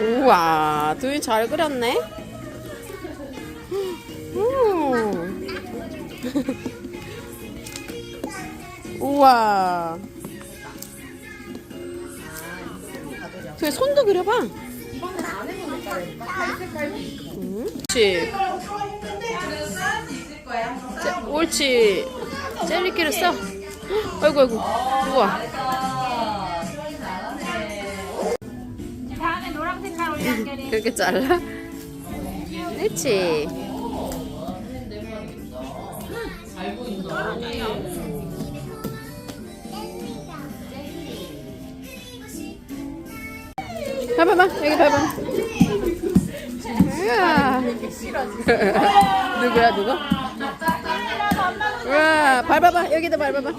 우와, 두인 잘 그렸네. 음. 우와. 두인 손도 그려봐. 음, 옳지. 자, 옳지. 젤리끼를 써. 아이고, 아이고. 우와. 그렇게 잘라? 옳지. 봐봐봐, 여기 봐봐. 우와. 누구야, 누구? 우와, 밟아봐, 여기다 밟아봐.